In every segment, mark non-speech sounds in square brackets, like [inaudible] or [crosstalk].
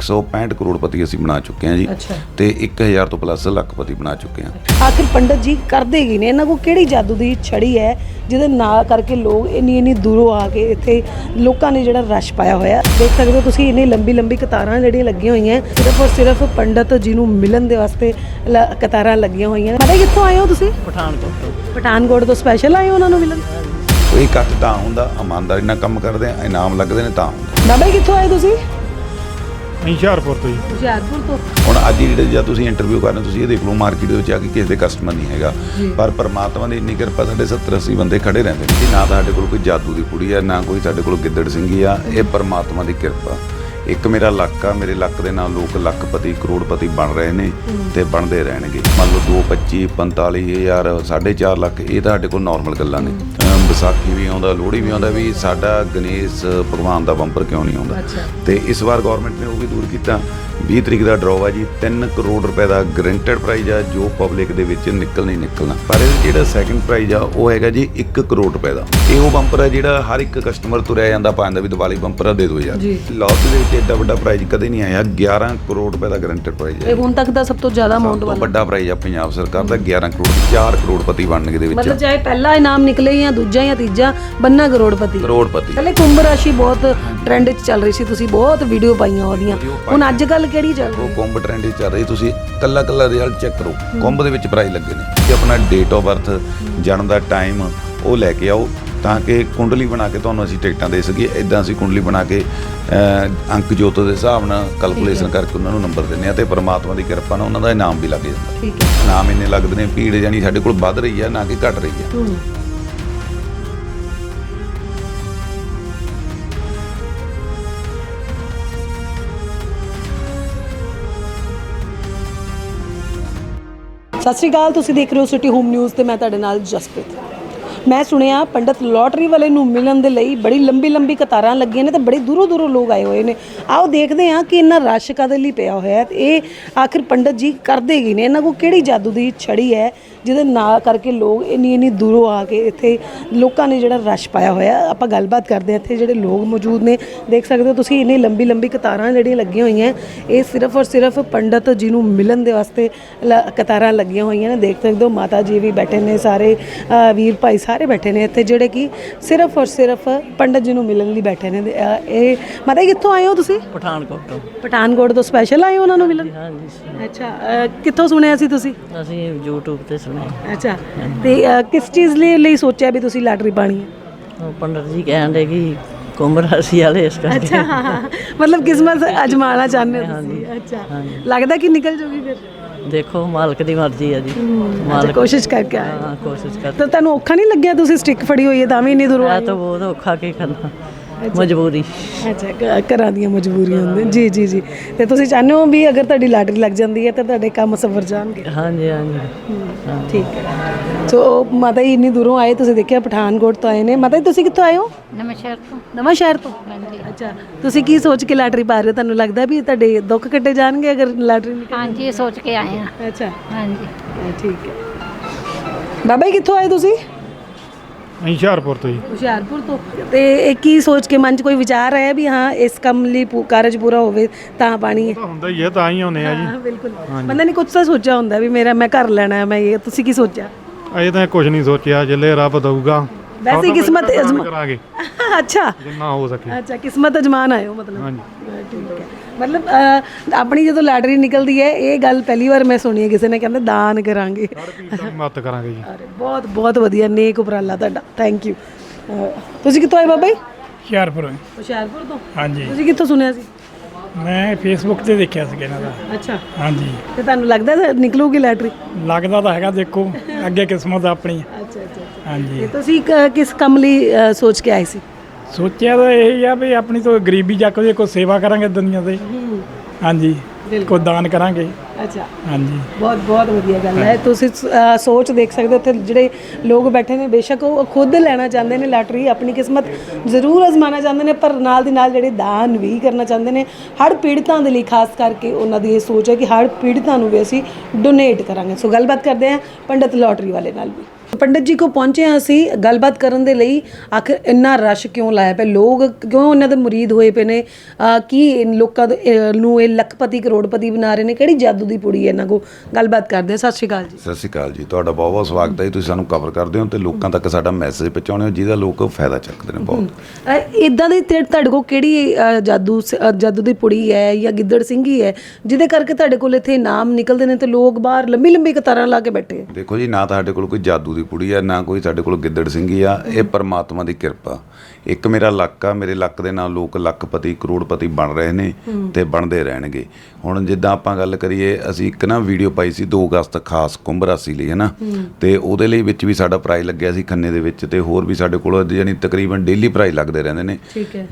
165 ਕਰੋੜਪਤੀ ਅਸੀਂ ਬਣਾ ਚੁੱਕੇ ਹਾਂ ਜੀ। ਅੱਛਾ। ਤੇ 1000 ਤੋਂ ਪਲੱਸ ਲੱਖਪਤੀ ਬਣਾ ਚੁੱਕੇ ਹਾਂ। ਆਖਿਰ ਪੰਡਤ ਜੀ ਕਰਦੇ ਕੀ ਨੇ? ਇਹਨਾਂ ਕੋਲ ਕਿਹੜੀ ਜਾਦੂ ਦੀ ਛੜੀ ਹੈ ਜਿਹਦੇ ਨਾਲ ਕਰਕੇ ਲੋਕ ਇੰਨੀ ਇੰਨੀ ਦੂਰੋਂ ਆ ਕੇ ਇੱਥੇ ਲੋਕਾਂ ਨੇ ਜਿਹੜਾ ਰਸ਼ ਪਾਇਆ ਹੋਇਆ ਦੇਖ ਸਕਦੇ ਹੋ ਤੁਸੀਂ ਇੰਨੀ ਲੰਬੀ ਲੰਬੀ ਕਤਾਰਾਂ ਜਿਹੜੀਆਂ ਲੱਗੀਆਂ ਹੋਈਆਂ ਸਿਰਫ ਔਰ ਸਿਰਫ ਪੰਡਤ ਜੀ ਨੂੰ ਮਿਲਣ ਦੇ ਵਾਸਤੇ ਲ- ਕਤਾਰਾਂ ਲੱਗੀਆਂ ਹੋਈਆਂ ਨੇ। ਪਤਾ ਕਿੱਥੋਂ ਆਏ ਹੋ ਤੁਸੀਂ? ਪਠਾਨਕੋਟ ਤੋਂ। ਪਠਾਨਕੋਟ ਤੋਂ ਸਪੈਸ਼ਲ ਆਏ ਹੋ ਉਹਨਾਂ ਨੂੰ ਮਿਲਣ? ਕੋਈ ਇਕੱਠ ਤਾਂ ਹੁੰਦਾ ਇਮਾਨਦਾਰੀ ਨਾਲ ਕੰਮ ਕਰਦੇ ਆ ਇਨਾਮ ਲੱਗਦੇ ਨੇ ਤਾਂ ਹੁੰਦਾ। ਬਾਬਾ ਜੀ ਕਿੱਥੋਂ ਆਏ ਤੁਸੀਂ? ਅਸੀਂ ਹੁਸ਼ਿਆਰਪੁਰ ਤੋਂ ਜੀ। ਹੁਸ਼ਿਆਰਪੁਰ ਤੋਂ। ਹੁਣ ਅੱਜ ਦੀ ਜਿਹੜੇ ਜਦ ਤੁਸੀਂ ਇੰਟਰਵਿਊ ਕਰ ਰਹੇ ਹੋ ਤੁਸੀਂ ਇਹ ਦੇਖ ਲਓ ਮਾਰਕੀਟ ਦੇ ਵਿੱਚ ਆ ਕੇ ਕਿਸੇ ਦੇ ਕਸਟਮਰ ਨਹੀਂ ਹੈਗਾ। ਪਰ ਪਰਮਾਤਮਾ ਦੀ ਇੰਨੀ ਕਿਰਪਾ ਸਾਡੇ 70 80 ਬੰਦੇ ਖੜੇ ਰਹਿੰਦੇ ਨੇ ਕਿ ਨਾ ਤਾਂ ਸਾਡੇ ਕੋਲ ਕੋਈ ਜਾਦੂ ਦੀ ਕੁੜੀ ਆ ਨਾ ਕੋਈ ਸਾਡੇ ਕੋਲ ਗਿੱਦੜ ਸਿੰਘੀ ਆ ਇਹ ਪਰਮਾਤਮਾ ਦੀ ਕਿਰਪਾ। ਇੱਕ ਮੇਰਾ ਲੱਕ ਆ ਮੇਰੇ ਲੱਕ ਦੇ ਨਾਲ ਲੋਕ ਲੱਖਪਤੀ ਕਰੋੜਪਤੀ ਬਣ ਰਹੇ ਨੇ ਤੇ ਬਣਦੇ ਰਹਿਣਗੇ। ਮੰਨ ਲਓ 2 25 45000 4.5 ਲੱਖ ਇਹ ਤਾਂ ਸਾਡੇ ਕੋਲ ਨਾਰਮਲ ਗੱਲਾਂ ਨੇ। ਵਿਸਾਖੀ ਵੀ ਆਉਂਦਾ ਲੋਹੜੀ ਵੀ ਆਉਂਦਾ ਵੀ ਸਾਡਾ ਗਣੇਸ਼ ਭਗਵਾਨ ਦਾ ਬੰਪਰ ਕਿਉਂ ਨਹੀਂ ਆਉਂਦਾ? ਤੇ ਇਸ ਵਾਰ ਗਵਰਨਮੈਂਟ ਨੇ ਉਹ ਵੀ ਦੂਰ ਕੀਤਾ। 20 ਤਰੀਕ ਦਾ ਡਰਾਅ ਆ ਜੀ 3 ਕਰੋੜ ਰੁਪਏ ਦਾ ਗਰੰਟਡ ਪ੍ਰਾਈਜ਼ ਆ ਜੋ ਪਬਲਿਕ ਦੇ ਵਿੱਚ ਨਿਕਲ ਨਹੀਂ ਨਿਕਲਣਾ। ਪਰ ਇਹ ਜਿਹੜਾ ਸੈਕੰਡ ਪ੍ਰਾਈਜ਼ ਆ ਉਹ ਹੈਗਾ ਜੀ 1 ਕਰੋੜ ਰੁਪਏ ਦਾ। ਇਹ ਉਹ ਬੰਪਰ ਹੈ ਜਿਹੜਾ ਹਰ ਇੱਕ ਕਸਟਮਰ ਤੁਰਿਆ ਜਾਂਦਾ ਪਾਉਂਦਾ ਵੀ ਦੀਵਾਲੀ ਬੰਪਰ ਆ ਦੇ ਦਿਓ ਯਾਰ। ਲਾਸ ਦੇ ਵਿੱਚ ਐਡਾ ਵੱਡਾ ਪ੍ਰਾਈਜ਼ ਕਦੇ ਨਹੀਂ ਆਇਆ 11 ਕਰੋੜ ਰੁਪਏ ਦਾ ਗਰੰਟਡ ਪ੍ਰਾਈਜ਼ ਹੈ ਇਹ ਹੁਣ ਤੱਕ ਦਾ ਸਭ ਤੋਂ ਜ਼ਿਆਦਾ ਅਮਾਉਂਟ ਵਾਲਾ। ਵੱਡਾ ਪ੍ਰਾਈਜ਼ ਆ ਪੰਜਾਬ ਸਰਕਾਰ ਦਾ 11 ਕਰੋੜ 4 ਕਰੋੜਪਤੀ ਬਣਨਗੇ ਦੇ ਮਤਲਬ ਵਿੱਚ ਚਾਹੇ ਪਹਿਲਾ ਇਨਾਮ ਨਿਕਲੇ ਜਾਂ ਦੂਜਾ ਜਾਂ ਤੀਜਾ ਬੰਨਾ ਕਰੋੜਪਤੀ। ਕਰੋੜਪਤੀ। ਪਹਿਲੇ ਕੁੰਭ ਰਾਸ਼ੀ ਬਹੁਤ ਟ੍ਰੈਂਡ 'ਚ ਚੱਲ ਰਹੀ ਸੀ ਤੁਸੀਂ ਬਹੁਤ ਵੀਡੀਓ ਪਾਈਆਂ ਉਹਦੀਆਂ। ਹੁਣ ਅੱਜ ਕੱਲ ਕਿਹੜੀ ਚੱਲ ਰਹੀ? ਉਹ ਕੁੰਭ ਟ੍ਰੈਂਡ ਵਿੱਚ ਚੱਲ ਰਹੀ। ਤੁਸੀਂ ਕੱਲਾ ਕੱਲਾ ਰਿਜ਼ਲਟ ਚੈੱਕ ਕਰੋ। ਕੁੰਭ ਦੇ ਵਿੱਚ ਪ੍ਰਾਈਜ਼ ਲੱਗੇ ਨੇ। ਤੇ ਆਪਣਾ ਡੇਟ ਆਫ ਬਰਥ ਜਨਮ ਦਾ ਟਾਈਮ ਉਹ ਲੈ ਕੇ ਆਓ ਤਾਂ ਕਿ ਕੁੰਡਲੀ ਬਣਾ ਕੇ ਤੁਹਾਨੂੰ ਅਸੀਂ ਟਿਕਟਾਂ ਦੇ ਸਕੀਏ। ਇਦਾਂ ਅਸੀਂ ਕੁੰਡਲੀ ਬਣਾ ਕੇ ਅੰਕ ਜੋਤ ਦੇ ਹਿਸਾਬ ਨਾਲ ਕੈਲਕੂਲੇਸ਼ਨ ਕਰਕੇ ਉਹਨਾਂ ਨੂੰ ਨੰਬਰ ਦਿੰਦੇ ਆ ਤੇ ਪਰਮਾਤਮਾ ਦੀ ਕਿਰਪਾ ਨਾਲ ਉਹਨਾਂ ਦਾ ਇਨਾਮ ਵੀ ਲੱਗ ਜਾਂਦਾ। ਠੀਕ ਹੈ। ਇਨਾਮ ਇੰਨੇ ਲੱਗਦੇ ਨੇ ਭੀੜ ਜਾਨੀ ਸਾਡੇ ਕੋਲ ਵੱਧ ਰਹੀ ਹੈ ਨਾ ਕਿ ਘਟ ਰਹੀ ਹੈ। ਸਤਿ ਸ਼੍ਰੀ ਅਕਾਲ, ਤੁਸੀਂ ਦੇਖ ਰਹੇ ਹੋ ਸਿਟੀ ਹੋਮ ਨਿਊਜ਼ ਤੇ ਮੈਂ ਤੁਹਾਡੇ ਨਾਲ ਜਸਪ੍ਰੀਤ। ਮੈਂ ਸੁਣਿਆ ਪੰਡਤ ਲੋਟਰੀ ਵਾਲੇ ਨੂੰ ਮਿਲਣ ਦੇ ਲਈ ਬੜੀ ਲੰਬੀ ਲੰਬੀ ਕਤਾਰਾਂ ਲੱਗੀਆਂ ਨੇ ਤੇ ਬੜੀ ਦੂਰੋਂ ਦੂਰੋਂ ਲੋਕ ਆਏ ਹੋਏ ਨੇ। ਆਓ ਦੇਖਦੇ ਹਾਂ ਕਿ ਇੰਨਾ ਰਸ਼ ਕਦੇ ਲਈ ਪਿਆ ਹੋਇਆ ਹੈ ਤੇ ਇਹ ਆਖਿਰ ਪੰਡਤ ਜੀ ਕਰਦੇ ਕੀ ਨੇ? ਇਹਨਾਂ ਕੋਲ ਕਿਹੜੀ ਜਾਦੂ ਦੀ ਛੜੀ ਹੈ ਜਿਹਦੇ ਨਾਲ ਕਰਕੇ ਲੋਕ ਇੰਨੀ ਇੰਨੀ ਦੂਰੋਂ ਆ ਕੇ ਇੱਥੇ ਲੋਕਾਂ ਨੇ ਜਿਹੜਾ ਰਸ਼ ਪਾਇਆ ਹੋਇਆ ਆਪਾਂ ਗੱਲਬਾਤ ਕਰਦੇ ਹਾਂ ਇੱਥੇ ਜਿਹੜੇ ਲੋਕ ਮੌਜੂਦ ਨੇ। ਦੇਖ ਸਕਦੇ ਹੋ ਤੁਸੀਂ ਇੰਨੀ ਲੰਬੀ ਲੰਬੀ ਕਤਾਰਾਂ ਜਿਹੜੀਆਂ ਲੱਗੀਆਂ ਹੋਈਆਂ ਇਹ ਸਿਰਫ ਔਰ ਸਿਰਫ ਪੰਡਤ ਜੀ ਨੂੰ ਮਿਲਣ ਦੇ ਵਾਸਤੇ ਲ- ਕਤਾਰਾਂ ਲੱਗੀਆਂ ਹੋਈਆਂ ਨੇ। ਦੇਖ ਸਕਦੇ ਹੋ ਮਾਤਾ ਜੀ ਵੀ ਬੈਠੇ ਨੇ ਸਾਰੇ। ਵੀਰ ਭਾਈ ਸਾਰੇ ਬੈਠੇ ਨੇ ਇੱਥੇ ਜਿਹੜੇ ਕਿ ਸਿਰਫ ਔਰ ਸਿਰਫ ਪੰਡਤ ਜੀ ਨੂੰ ਮਿਲਣ ਲਈ ਬੈਠੇ ਨੇ। ਇਹ ਮਾਤਾ ਜੀ ਕਿੱਥੋਂ ਆਏ ਹੋ ਤੁਸੀਂ? ਪਠਾਨਕੋਟ ਤੋਂ। ਪਠਾਨਕੋਟ ਤੋਂ ਸਪੈਸ਼ਲ ਆਏ ਹੋ ਉਹਨਾਂ ਨੂੰ ਮਿਲਣ? ਹਾਂਜੀ ਅੱਛਾ ਕਿੱਥੋਂ ਸੁਣਿਆ ਸੀ ਤੁਸੀਂ? ਅਸੀਂ YouTube ਤੇ ਸੁਣਿਆ। ਅੱਛਾ ਤੇ ਕਿਸ ਚੀਜ਼ ਲਈ ਲਈ ਸੋਚਿਆ ਵੀ ਤੁਸੀਂ ਲਾਟਰੀ ਪਾਣੀ ਹੈ? ਉਹ ਪੰਡਤ ਜੀ ਕਹਿੰਦੇ ਕਿ ਕੁੰਭ ਰਾਸ਼ੀ ਵਾਲੇ ਇਸ ਕਰਕੇ। ਅੱਛਾ ਹਾਂ, ਹਾਂ, ਹਾਂ। ਮਤਲਬ ਕਿਸਮਤ ਅਜਮਾਣਾ ਚਾਹੁੰਦੇ ਹੋ ਤੁਸੀਂ। ਅੱਛਾ ਲੱਗਦਾ ਕਿ ਨਿਕਲ ਜੂਗੀ ਫਿਰ? ਦੇਖੋ ਮਾਲਕ ਦੀ ਮਰਜ਼ੀ ਹੈ ਜੀ। ਮਾਲਕ ਕੋਸ਼ਿਸ਼ ਕਰਕੇ ਆਏ। ਹਾਂ ਕੋਸ਼ਿਸ਼ ਕਰ ਤਾਂ ਤੁਹਾਨੂੰ ਔਖਾ ਨਹੀਂ ਲੱਗਿਆ ਤੁਸੀਂ ਸਟਿਕ ਫੜੀ ਹੋਈ ਹੈ ਤਾਂ ਵੀ ਇੰਨੀ ਦੂਰੋਂ ਆਏ ਤਾਂ ਬਹੁਤ ਔਖਾ ਕੀ ਕਰਨਾ। ਮਜਬੂਰੀ। ਅੱਛਾ ਘ- ਘਰਾਂ ਦੀਆਂ ਮਜਬੂਰੀਆਂ ਹੁੰਦੀਆਂ। ਜੀ ਜੀ ਜੀ। ਤੇ ਤੁਸੀਂ ਚਾਹੁੰਦੇ ਹੋ ਵੀ ਅਗਰ ਤੁਹਾਡੀ ਲਾਟਰੀ ਲੱਗ ਜਾਂਦੀ ਹੈ ਤਾਂ ਤੁਹਾਡੇ ਕੰਮ ਸਫਰ ਜਾਣਗੇ? ਹਾਂਜੀ ਹਾਂਜੀ। ਠੀਕ ਹੈ। ਸੋ ਮਾਤਾ ਜੀ ਇੰਨੀ ਦੂਰੋਂ ਆਏ ਤੁਸੀਂ ਦੇਖਿਆ ਪਠਾਨਕੋਟ ਤੋਂ ਆਏ ਨੇ। ਮਾਤਾ ਜੀ ਤੁਸੀਂ ਕਿੱਥੋਂ ਆਏ ਹੋ? ਨਵਾਂ ਸ਼ਹਿਰ ਤੋਂ। ਨਵਾਂ ਸ਼ਹਿਰ ਤੋਂ? ਅੱਛਾ ਤੁਸੀਂ ਕੀ ਸੋਚ ਕੇ ਲਾਟਰੀ ਪਾ ਰਹੇ ਹੋ? ਤੁਹਾਨੂੰ ਲੱਗਦਾ ਵੀ ਤੁਹਾਡੇ ਦੁੱਖ ਕੱਟੇ ਜਾਣਗੇ ਅਗਰ ਲਾਟਰੀ ਨਿਕਲ ਹਾਂਜੀ ਇਹ ਸੋਚ ਕੇ ਆਏ ਆ ਅੱਛਾ। ਹਾਂਜੀ। ਹਾਂ, ਠੀਕ ਹੈ। ਬਾਬਾ ਜੀ ਕਿੱਥੋਂ ਆਏ ਤੁਸੀਂ? ਅਸੀਂ ਹੁਸ਼ਿਆਰਪੁਰ ਤੋਂ ਜੀ। ਹੁਸ਼ਿਆਰਪੁਰ ਤੋਂ। ਤੇ ਇਹ ਕੀ ਸੋਚ ਕੇ ਮਨ 'ਚ ਕੋਈ ਵਿਚਾਰ ਆਇਆ ਵੀ ਹਾਂ ਇਸ ਕੰਮ ਲਈ ਪੂ- ਕਾਰਜ ਪੂਰਾ ਹੋਵੇ ਤਾਂ ਪਾਣੀ ਹੈ? ਤਾਂ ਹੁੰਦਾ ਹੀ ਹੈ ਤਾਂ ਹੀ ਆਉਂਦੇ ਆ ਜੀ। ਹਾਂ ਬਿਲਕੁਲ। ਬੰਦਾ ਨੇ ਕੁਝ ਤਾਂ ਸੋਚਿਆ ਹੁੰਦਾ ਵੀ ਮੇਰਾ ਮੈਂ ਘਰ ਲੈਣਾ ਹੈ ਮੈਂ ਇਹ ਤੁਸੀਂ ਕੀ ਸੋਚਿਆ? ਅਜੇ ਤਾਂ ਕੁਝ ਨਹੀਂ ਸੋਚਿਆ ਜਿੱਲੇ ਰੱਬ ਦਊਗਾ। ਵੈਸੇ ਹੀ ਕਿਸਮਤ ਅਜ਼ਮਾ ਕਰਾਂਗੇ। [laughs] ਅੱਛਾ। ਜਿੰਨਾ ਹੋ ਸਕੇ। ਅੱਛਾ ਕਿਸਮਤ ਅਜਮਾਨ ਆਇਓ ਮਤਲਬ। ਹਾਂਜੀ। ਠੀਕ ਹੈ। ਮਤਲਬ ਅਹ, ਆਪਣੀ ਜਦੋਂ ਲਾਟਰੀ ਨਿਕਲਦੀ ਹੈ ਇਹ ਗੱਲ ਪਹਿਲੀ ਵਾਰ ਮੈਂ ਸੁਣੀ ਹੈ ਕਿਸੇ ਨੇ ਕਹਿੰਦੇ ਦਾਨ ਕਰਾਂਗੇ। ਮਦਦ ਕਰਾਂਗੇ ਜੀ। ਅਰੇ ਬਹੁਤ ਬਹੁਤ ਵਧੀਆ ਨੇਕ ਉਪਰਾਲਾ ਤੁਹਾਡਾ। ਥੈਂਕ ਯੂ ਤੁਸੀਂ ਕਿੱਥੋਂ ਆਏ ਬਾਬਾ ਜੀ? ਹੁਸ਼ਿਆਰਪੁਰ ਹੁਸ਼ਿਆਰਪੁਰ ਤੋਂ? ਹਾਂਜੀ। ਤੁਸੀਂ ਕਿੱਥੋਂ ਸੁਣਿਆ ਸੀ? ਮੈਂ ਫੇਸਬੁੱਕ ਤੇ ਦੇਖਿਆ ਸੀ ਇਹਨਾਂ ਦਾ। ਅੱਛਾ। ਹਾਂਜੀ। ਤੇ ਤੁਹਾਨੂੰ ਲੱਗਦਾ ਨਿਕਲੂਗੀ ਲਾਟਰੀ? ਲੱਗਦਾ ਤਾਂ ਹੈਗਾ ਦੇਖੋ ਅੱਗੇ ਕਿਸਮਤ ਆਪਣੀ। ਅੱਛਾ ਅੱਛਾ। ਹਾਂਜੀ। ਤੇ ਤੁਸੀਂ ਕ- ਕਿਸ ਕੰਮ ਲਈ ਸੋਚ ਕੇ ਆਏ ਸੀ? ਸੋਚਿਆ ਤਾਂ ਇਹ ਆ ਵੀ ਆਪਣੀ ਤੋਂ ਗਰੀਬੀ ਚੱਕਦੇ ਕੋਈ ਸੇਵਾ ਕਰਾਂਗੇ ਦੁਨੀਆ ਤੇ। ਹਾਂਜੀ ਕੋਈ ਦਾਨ ਕਰਾਂਗੇ। ਅੱਛਾ। ਹਾਂਜੀ। ਬਹੁਤ ਬਹੁਤ ਵਧੀਆ ਗੱਲ ਹੈ। ਤੁਸੀਂ ਸੋਚ ਦੇਖ ਸਕਦੇ ਹੋ ਉੱਥੇ ਜਿਹੜੇ ਲੋਕ ਬੈਠੇ ਨੇ ਬੇਸ਼ੱਕ ਉਹ ਖੁਦ ਲੈਣਾ ਚਾਹੁੰਦੇ ਨੇ ਲਾਟਰੀ ਆਪਣੀ ਕਿਸਮਤ ਜ਼ਰੂਰ ਅਜ਼ਮਾਣਾ ਚਾਹੁੰਦੇ ਨੇ ਪਰ ਨਾਲ ਦੀ ਨਾਲ ਜਿਹੜੇ ਦਾਨ ਵੀ ਕਰਨਾ ਚਾਹੁੰਦੇ ਨੇ ਹੜ ਪੀੜਤਾਂ ਦੇ ਲਈ ਖਾਸ ਕਰਕੇ ਉਹਨਾਂ ਦੀ ਇਹ ਸੋਚ ਹੈ ਕਿ ਹੜ ਪੀੜਤਾਂ ਨੂੰ ਵੀ ਅਸੀਂ ਡੋਨੇਟ ਕਰਾਂਗੇ। ਸੋ ਗੱਲਬਾਤ ਕਰਦੇ ਹਾਂ ਪੰਡਤ ਲਾਟਰੀ ਵਾਲੇ ਨਾਲ ਵੀ। ਪੰਡਿਤ ਜੀ ਕੋ ਪਹੁੰਚੇ ਹਾਂ ਅਸੀਂ ਗੱਲਬਾਤ ਕਰਨ ਦੇ ਲਈ। ਆਖਿਰ ਇੰਨਾ ਰਸ਼ ਕਿਉਂ ਲਾਇਆ ਪਿਆ? ਲੋਕ ਕਿਉਂ ਉਹਨਾਂ ਦੇ ਮੁਰੀਦ ਹੋਏ ਪਏ ਨੇ? ਕੀ ਲੋਕਾਂ ਨੂੰ ਇਹ ਲੱਖਪਤੀ ਕਰੋੜਪਤੀ ਬਣਾ ਰਹੇ ਨੇ? ਕਿਹੜੀ ਜਾਦੂ ਦੀ ਪੁੜੀ ਹੈ ਇਹਨਾਂ ਕੋ? ਗੱਲਬਾਤ ਕਰਦੇ ਸਤਿ ਸ਼੍ਰੀ ਅਕਾਲ ਜੀ। ਸਤਿ ਸ਼੍ਰੀ ਅਕਾਲ ਜੀ। ਤੁਹਾਡਾ ਬਹੁਤ ਬਹੁਤ ਸਵਾਗਤ ਹੈ ਤੁਸੀਂ ਸਾਨੂੰ ਕਵਰ ਕਰਦੇ ਹੋ ਤੇ ਲੋਕਾਂ ਤੱਕ ਸਾਡਾ ਮੈਸੇਜ ਪਹੁੰਚਾਉਂਦੇ ਹੋ ਜਿਹਦਾ ਲੋਕ ਫਾਇਦਾ ਚੱਕਦੇ ਨੇ ਬਹੁਤ। ਇਦਾਂ ਦੀ ਤੁਹਾਡੇ ਕੋ ਕਿਹੜੀ ਜਾਦੂ ਜਾਦੂ ਦੀ ਪੁੜੀ ਹੈ ਜਾਂ ਗਿੱਦੜ ਸਿੰਘੀ ਹੈ ਜਿਹਦੇ ਕਰਕੇ ਤੁਹਾਡੇ ਕੋਲ ਇੱਥੇ ਇਨਾਮ ਨਿਕਲਦੇ ਨੇ ਤੇ ਲੋਕ ਬਾਹਰ ਲੰਬੀ ਲੰਬੀ ਕਤਾਰਾਂ ਲਾ ਕੇ ਬੈਠੇ ਦੇਖੋ ਜੀ ਨਾ ਤਾਂ ਸਾਡੇ ਕੋਲ ਕੋਈ ਜਾਦੂ ਦੀ ਪੁੜੀ ਆ ਨਾ ਕੋਈ ਸਾਡੇ ਕੋਲ ਗਿੱਦੜ ਸਿੰਘੀ ਆ ਇਹ ਪਰਮਾਤਮਾ ਦੀ ਕਿਰਪਾ। ਇੱਕ ਮੇਰਾ ਲੱਕ ਆ ਮੇਰੇ ਲੱਕ ਦੇ ਨਾਲ ਲੋਕ ਲੱਖਪਤੀ ਕਰੋੜਪਤੀ ਬਣ ਰਹੇ ਨੇ ਤੇ ਬਣਦੇ ਰਹਿਣਗੇ। ਹੁਣ ਜਿੱਦਾਂ ਆਪਾਂ ਗੱਲ ਕਰੀਏ ਅਸੀਂ ਇੱਕ ਨਾ ਵੀਡੀਓ ਪਾਈ ਸੀ 2 ਅਗਸਤ ਖਾਸ ਕੁੰਭ ਰਾਸ਼ੀ ਲਈ ਹੈ ਨਾ ਤੇ ਉਹਦੇ ਲਈ ਵਿੱਚ ਵੀ ਸਾਡਾ ਪ੍ਰਾਈਜ਼ ਲੱਗਿਆ ਸੀ ਖੰਨੇ ਦੇ ਵਿੱਚ ਤੇ ਹੋਰ ਵੀ ਸਾਡੇ ਕੋਲ ਯਾਨੀ ਤਕਰੀਬਨ ਡੇਲੀ ਪ੍ਰਾਈਜ਼ ਲੱਗਦੇ ਰਹਿੰਦੇ ਨੇ।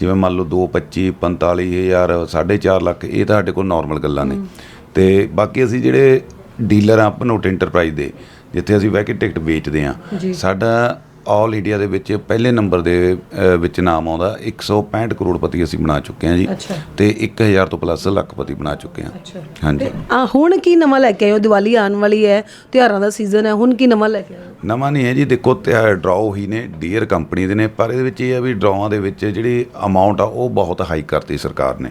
ਜਿਵੇਂ ਮੰਨ ਲਓ 2 25 45000 4.5 ਲੱਖ ਇਹ ਤਾਂ ਸਾਡੇ ਕੋਲ ਨਾਰਮਲ ਗੱਲਾਂ ਨੇ। ਤੇ ਬਾਕੀ ਅਸੀਂ ਜਿਹੜੇ ਡੀਲਰ ਆ ਭਨੋਟ ਇੰਟਰਪ੍ਰਾਈਜ਼ ਦੇ ਜਿੱਥੇ ਅਸੀਂ ਬਹਿ ਕੇ ਟਿਕਟ ਵੇਚਦੇ ਆ ਸਾਡਾ ਆਲ ਇੰਡੀਆ ਦੇ ਵਿੱਚ ਪਹਿਲੇ ਨੰਬਰ ਦੇ ਵਿੱਚ ਨਾਮ ਆਉਂਦਾ। 165 ਕਰੋੜਪਤੀ ਅਸੀਂ ਬਣਾ ਚੁੱਕੇ ਹਾਂ ਜੀ। ਤੇ 1000 ਤੋਂ ਪਲੱਸ ਲੱਖਪਤੀ ਬਣਾ ਚੁੱਕੇ ਹਾਂ। ਹਾਂਜੀ। ਆ ਹੁਣ ਕੀ ਨਵਾਂ ਲੈ ਕੇ ਆਏ ਹੋ? ਦੀਵਾਲੀ ਆਉਣ ਵਾਲੀ ਹੈ ਤਿਉਹਾਰਾਂ ਦਾ ਸੀਜ਼ਨ ਹੈ। ਹੁਣ ਕੀ ਨਵਾਂ ਲੈ ਕੇ ਆਏ ਹੋ? ਨਵਾਂ ਨਹੀਂ ਹੈ ਜੀ। ਦੇਖੋ ਡਰਾਅ ਹੀ ਨੇ ਡੀਅਰ ਕੰਪਨੀ ਦੇ ਨੇ। ਪਰ ਇਹਦੇ ਵਿੱਚ ਇਹ ਹੈ ਵੀ ਡਰਾਵਾਂ ਦੇ ਵਿੱਚ ਜਿਹੜੀ ਅਮਾਉਂਟ ਆ ਉਹ ਬਹੁਤ ਹਾਈ ਕਰਤੀ ਸਰਕਾਰ ਨੇ।